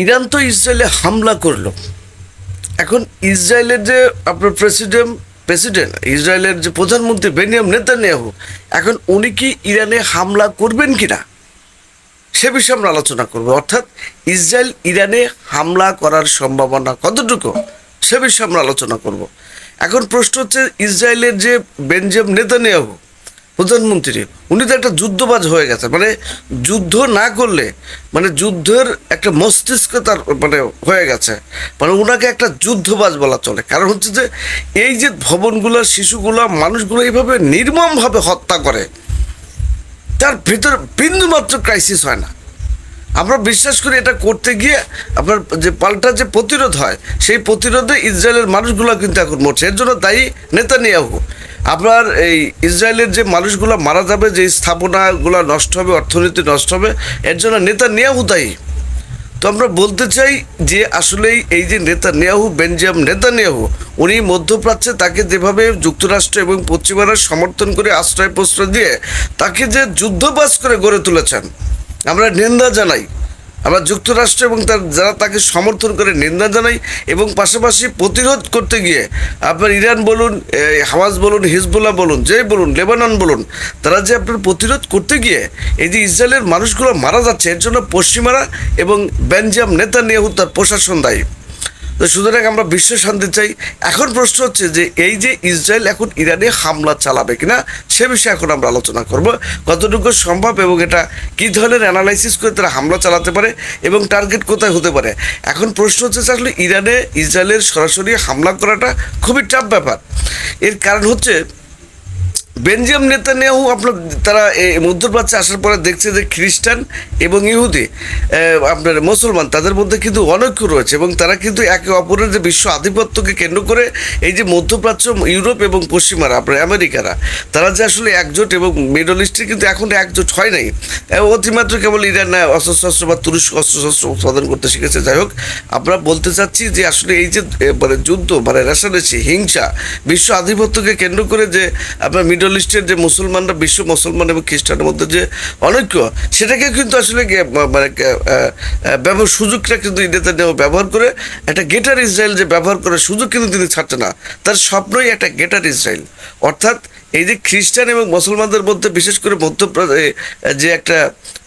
Iran তো ইসরায়েলে হামলা করল। এখন ইসরায়েলের যে আপনার প্রেসিডেন্ট প্রেসিডেন্ট, ইসরায়েলের যে প্রধানমন্ত্রী বেনিয়াম নেতানিয়াহু, এখন উনি কি ইরানে হামলা করবেন কিনা? সে বিষয়ে আমরা আলোচনা করব। অর্থাৎ ইসরায়েল ইরানে হামলা করার সম্ভাবনা কতটুকু, সে বিষয়ে আমরা আলোচনা করব। এখন প্রশ্ন হচ্ছে, ইসরায়েলের যে বেনজাম নেতানিয়াহু প্রধানমন্ত্রী, উনি তো একটা যুদ্ধবাজ হয়ে গেছে মানে যুদ্ধ না করলে মানে যুদ্ধের একটা মস্তিষ্ক তার মানে হয়ে গেছে। মানে ওনাকে একটা যুদ্ধবাজ বলা চলে। কারণ হচ্ছে যে, এই যে ভবনগুলো, শিশুগুলো, মানুষগুলো এইভাবে নির্মমভাবে হত্যা করে, তার ভিতর বিন্দুমাত্র ক্রাইসিস হয় না। আমরা বিশ্বাস করি এটা করতে গিয়ে আপনার যে পাল্টা যে প্রতিরোধ হয়, সেই প্রতিরোধে ইসরায়েলের মানুষগুলো কিন্তু এখন মরছে। এর জন্য দায়ী নেতানিয়াহু। আপনার এই ইসরায়েলের যে মানুষগুলো মারা যাবে, যে স্থাপনাগুলো নষ্ট হবে, অর্থনীতি নষ্ট হবে, এর জন্য নেতা নেয়াহু দায়ী। তো আমরা বলতে চাই যে আসলেই এই যে নেতা নেয়াহু বেঞ্জাম নেতা নেয়াহু উনি মধ্যপ্রাচ্যে তাকে যেভাবে যুক্তরাষ্ট্র এবং পশ্চিমারা সমর্থন করে আশ্রয় প্রশ্রয় দিয়ে তাকে যে যুদ্ধবাস করে গড়ে তুলেছেন, আমরা নিন্দা জানাই। আমরা যুক্তরাষ্ট্র এবং তার যারা তাকে সমর্থন করে নিন্দা জানাই এবং পাশাপাশি প্রতিরোধ করতে গিয়ে আপনার ইরান বলুন হামাজ বলুন, হিজবুল্লাহ বলুন যে বলুন, লেবানন বলুন, তারা যে আপনার প্রতিরোধ করতে গিয়ে এই যে ইসরায়েলের মানুষগুলো মারা যাচ্ছে, এর জন্য পশ্চিমারা এবং বেঞ্জাম নেতা নিয়ে তার প্রশাসন দায়ী। তো সুতরাং আমরা বিশ্ব শান্তি চাই। এখন প্রশ্ন হচ্ছে যে, এই যে ইসরায়েল এখন ইরানে হামলা চালাবে কিনা, সে বিষয়ে এখন আমরা আলোচনা করব। কতটুকু সম্ভব এবং এটা কী ধরনের অ্যানালাইসিস করে তারা হামলা চালাতে পারে এবং টার্গেট কোথায় হতে পারে? এখন প্রশ্ন হচ্ছে আসলে ইরানে ইসরায়েলের সরাসরি হামলা করাটা খুবই টাফ ব্যাপার। এর কারণ হচ্ছে বেনজিয়াম নেতানিয়াহু আপনার, তারা মধ্যপ্রাচ্যে আসার পরে দেখছে যে খ্রিস্টান এবং ইহুদি আপনার মুসলমান, তাদের মধ্যে কিন্তু অনৈক্য রয়েছে এবং তারা কিন্তু একে অপরের যে বিশ্ব আধিপত্যকে কেন্দ্র করে এই যে মধ্যপ্রাচ্য, ইউরোপ এবং পশ্চিমারা, আপনার আমেরিকারা, তারা যে আসলে একজোট এবং মিডল ইস্টে কিন্তু এখন একজোট হয় নাই। অতিমাত্র কেবল ইরান অস্ত্রশস্ত্র বা তুরস্ক অস্ত্রশস্ত্র উৎপাদন করতে শিখেছে। যাই হোক, আমরা বলতে চাচ্ছি যে আসলে এই যে মানে যুদ্ধ মানে রেশারেশি হিংসা, বিশ্ব আধিপত্যকে কেন্দ্র করে যে আপনার মিডল ইস্টের যে মুসলমানরা, বিশ্ব মুসলমান এবং খ্রিস্টানের মধ্যে যে অনৈক্য, সেটাকে কিন্তু আসলে মানে ব্যবহার, সুযোগটা কিন্তু নেতানিয়াহু ব্যবহার করে একটা গেটার ইসরায়েল যে ব্যবহার করে সুযোগ কিন্তু তিনি ছাড়ছে না। তার স্বপ্নই একটা গেটার ইসরায়েল। অর্থাৎ এই যে খ্রিস্টান এবং মুসলমানদের মধ্যে বিশেষ করে মধ্য যে একটা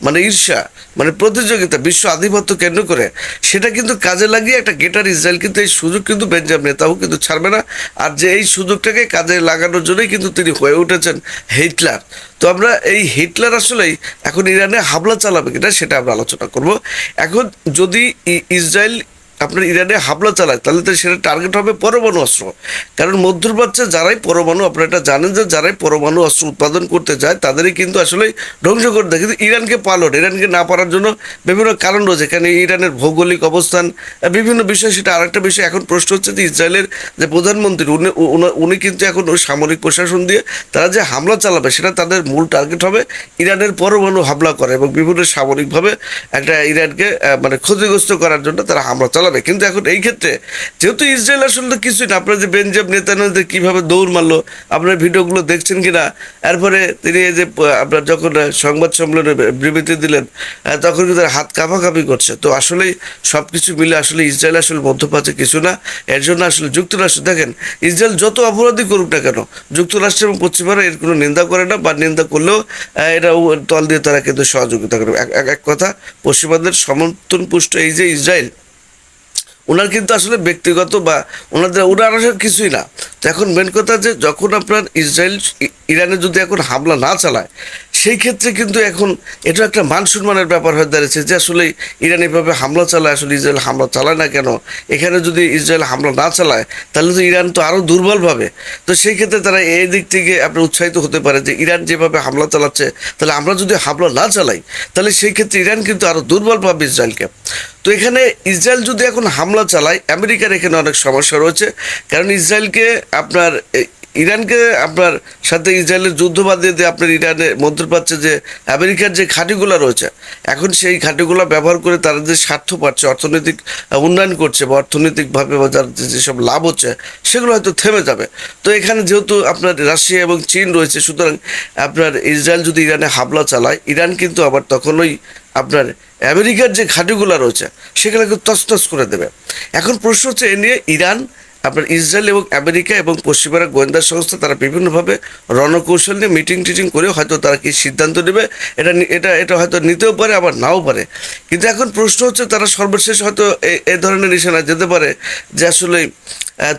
মানে ঈর্ষা মানে প্রতিযোগিতা, বিশ্ব আধিপত্য কেন্দ্র করে, সেটা কিন্তু কাজে লাগিয়ে একটা গেটার ইসরায়েল কিন্তু এই সুযোগ কিন্তু বেঞ্জাম নেতাও কিন্তু ছাড়বে না। আর যে এই সুযোগটাকে কাজে লাগানোর জন্যই কিন্তু তিনি হয়ে উঠেছেন হিটলার। তো আমরা এই হিটলার আসলেই এখন ইরানে হামলা চালাবে কিনা সেটা আমরা আলোচনা করব। এখন যদি ইসরায়েল আপনার ইরানে হামলা চালায়, তাহলে তো সেটা টার্গেট হবে পরমাণু অস্ত্র। কারণ মধ্যপ্রাচ্যে যারাই পরমাণু, আপনারা এটা জানেন যে যারাই পরমাণু অস্ত্র উৎপাদন করতে যায়, তাদেরই কিন্তু আসলে ধ্বংস করে দেয়। কিন্তু ইরানকে পালন, ইরানকে না পারার জন্য বিভিন্ন কারণ রয়েছে। এখানে ইরানের ভৌগোলিক অবস্থান বিভিন্ন বিষয়, সেটা আরেকটা বিষয় এখন প্রশ্ন হচ্ছে যে ইসরায়েলের যে প্রধানমন্ত্রী, উনি- উনি কিন্তু এখন ওই সামরিক প্রশাসন দিয়ে তারা যে হামলা চালাবে, সেটা তাদের মূল টার্গেট হবে ইরানের পরমাণু হামলা করে এবং বিভিন্ন সামরিকভাবে একটা ইরানকে মানে ক্ষতিগ্রস্ত করার জন্য তারা হামলা চালাবে। কিন্তু এখন এই ক্ষেত্রে যেহেতু ইসরায়েল আসলে কিছুই না, আপনারা যে বেনজাম নেতানিয়াহুদের কীভাবে দৌড় মারলো, আপনার ভিডিওগুলো দেখছেন কিনা, এরপরে তিনি যে আপনার যখন সংবাদ সম্মেলনে বিবৃতি দিলেন তখন কিন্তু হাত কাঁপাকাঁপি করছে। তো আসলেই সব কিছু মিলে আসলে ইসরায়েল আসলে মধ্যপ্রাচ্যে কিছু না, এর জন্য আসলে যুক্তরাষ্ট্র, দেখেন, ইসরায়েল যত অপরাধী করুক না কেন, যুক্তরাষ্ট্র এবং পশ্চিমারা এর কোনো নিন্দা করে না, বা নিন্দা করলেও এটা তল দিয়ে তারা কিন্তু সহযোগিতা করে এক- এক- এক কথা পশ্চিমাদের সমর্থন পুষ্ট এই যে ইসরায়েল ওনার কিন্তু আসলে ব্যক্তিগত বা ওনাদের ওনার আসলে কিছুই না। তো এখন মেন কথা যে যখন আপনার ইসরায়েল ইরানে যদি এখন হামলা না চালায় সেই ক্ষেত্রে কিন্তু এখন এটা একটা মান সম্মানের ব্যাপার হয়ে দাঁড়িয়েছে যে আসলে ইরান এভাবে হামলা চালায়, আসলে ইসরায়েল হামলা চালায় না কেন? এখানে যদি ইসরায়েল হামলা না চালায়, তাহলে তো ইরান তো আরও দুর্বলভাবে তো সেই ক্ষেত্রে তারা এই দিক থেকে আপনি উৎসাহিত হতে পারে যে ইরান যেভাবে হামলা চালাচ্ছে, তাহলে আমরা যদি হামলা না চালাই, তাহলে সেই ক্ষেত্রে ইরান কিন্তু আরও দুর্বল পাবে ইসরায়েলকে। তো এখানে ইসরায়েল যদি এখন হামলা চালায়, আমেরিকার এখানে অনেক সমস্যা রয়েছে। কারণ ইসরায়েলকে আপনার ইরানকে আপনার সাথে ইসরায়েলের যুদ্ধ বাঁধিয়ে দিয়ে আপনার ইরানে মধ্যপ্রাচ্যে যে, আমেরিকার যে ঘাঁটিগুলো রয়েছে, এখন সেই ঘাঁটিগুলো ব্যবহার করে তারা যে স্বার্থ পাচ্ছে, অর্থনৈতিক উন্নয়ন করছে বা অর্থনৈতিকভাবে বা যার যেসব লাভ হচ্ছে, সেগুলো হয়তো থেমে যাবে। তো এখানে যেহেতু আপনার রাশিয়া এবং চীন রয়েছে, সুতরাং আপনার ইসরায়েল যদি ইরানে হামলা চালায়, ইরান কিন্তু আবার তখনই আপনার আমেরিকার যে ঘাঁটিগুলো রয়েছে, সেগুলোকে তছনছ করে দেবে। এখন প্রশ্ন হচ্ছে, এ নিয়ে ইরান আপনার ইসরায়েল এবং আমেরিকা এবং পশ্চিমারা গোয়েন্দা সংস্থা তারা বিভিন্নভাবে রণকৌশল নিয়ে মিটিং টিটিং করে হয়তো তারা কি সিদ্ধান্ত নেবে, এটা এটা এটা হয়তো নিতেও পারে, আবার নাও পারে। কিন্তু এখন প্রশ্ন হচ্ছে তারা সর্বশেষ হয়তো এ- ধরনের নিশানা যেতে পারে যে আসলে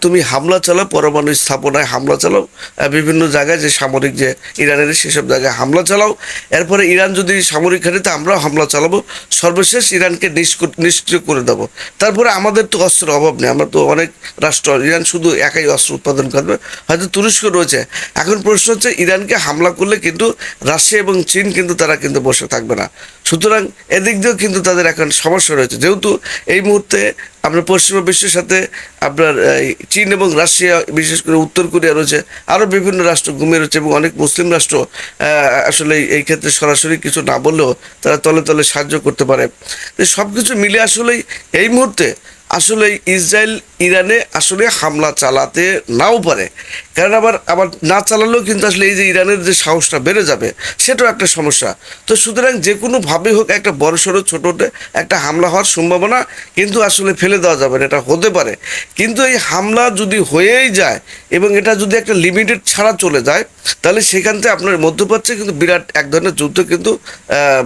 তুমি হামলা চালাও, পরমাণু স্থাপনায় হামলা চালাও বিভিন্ন জায়গায় যে সামরিক যে ইরানের সেসব জায়গায় হামলা চালাও। এরপরে ইরান যদি সামরিক ঘাটিতে আমরাও হামলা চালাবো। সর্বশেষ ইরানকে নিষ্ক- নিষ্ক্রিয় করে দেবো। তারপরে আমাদের তো অস্ত্রের অভাব নেই, আমরা তো অনেক রাষ্ট্র, ইরান শুধু একাই অস্ত্র উৎপাদন করবে, হয়তো তুরস্ক রয়েছে। এখন প্রশ্ন হচ্ছে, ইরানকে হামলা করলে কিন্তু রাশিয়া এবং চীন কিন্তু তারা কিন্তু বসে থাকবে না। সুতরাং এদিক দিয়েও কিন্তু তাদের এখন সমস্যা রয়েছে। যেহেতু এই মুহূর্তে আপনার পশ্চিমা বিশ্বের সাথে আপনার চীন এবং রাশিয়া, বিশেষ করে উত্তর কোরিয়া রয়েছে, আরও বিভিন্ন রাষ্ট্র ঘুমিয়ে রয়েছে এবং অনেক মুসলিম রাষ্ট্র আসলে এই- ক্ষেত্রে সরাসরি কিছু না বললেও তারা তলে তলে সাহায্য করতে পারে। সব কিছু মিলে আসলেই এই মুহূর্তে আসলে ইসরায়েল ইরানে আসলে হামলা চালাতে নাও পারে। কারণ আবার আবার না চালালেও কিন্তু আসলে এই যে ইরানের যে সাহসটা বেড়ে যাবে, সেটাও একটা সমস্যা। তো সুতরাং যে কোনোভাবেই হোক একটা বড় সড়ো ছোটোতে একটা হামলা হওয়ার সম্ভাবনা কিন্তু আসলে ফেলে দেওয়া যাবে না, এটা হতে পারে। কিন্তু এই হামলা যদি হয়েই যায় এবং এটা যদি একটা লিমিটেড ছাড়া চলে যায়, তাহলে সেখান থেকে আপনার মধ্যপ্রাচ্যে কিন্তু বিরাট এক ধরনের যুদ্ধ কিন্তু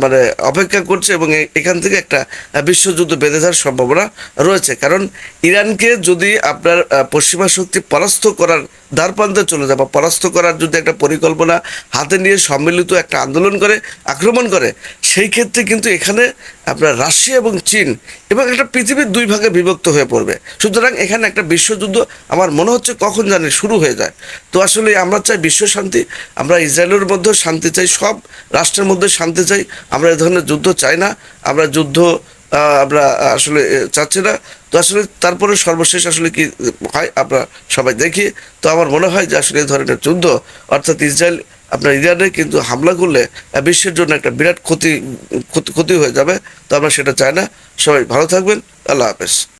মানে অপেক্ষা করছে এবং এখান থেকে একটা বিশ্বযুদ্ধ বেঁধে যাওয়ার সম্ভাবনা রয়েছে। কারণ ইরানকে যদি আপনার পশ্চিমা শক্তি পরাস্ত করার দ্বারপ্রান্তে চলে যায় বা পরাস্ত করার যদি একটা পরিকল্পনা হাতে নিয়ে সম্মিলিত একটা আন্দোলন করে, আক্রমণ করে, সেই ক্ষেত্রে কিন্তু এখানে আপনার রাশিয়া এবং চীন এবং একটা পৃথিবীর দুই ভাগে বিভক্ত হয়ে পড়বে। সুতরাং এখানে একটা বিশ্বযুদ্ধ আমার মনে হচ্ছে কখন জানি শুরু হয়ে যায়। তো আসলে আমরা চাই বিশ্ব শান্তি, আমরা ইসরায়েলের মধ্যেও শান্তি চাই, সব রাষ্ট্রের মধ্যে শান্তি চাই, আমরা এ ধরনের যুদ্ধ চাই না, আমরা যুদ্ধ আমরা আসলে চাচ্ছি না। তো আসলে তারপরে সর্বশেষ আসলে কি হয়, আমরা সবাই দেখি। তো আমার মনে হয় যে আসলে এই ধরনের যুদ্ধ, অর্থাৎ ইসরায়েল আপনার ইরানে কিন্তু হামলা করলে বিশ্বের জন্য একটা বিরাট ক্ষতি, ক্ষতি- হয়ে যাবে। তো আমরা সেটা চাই না। সবাই ভালো থাকবেন। আল্লাহ হাফেজ।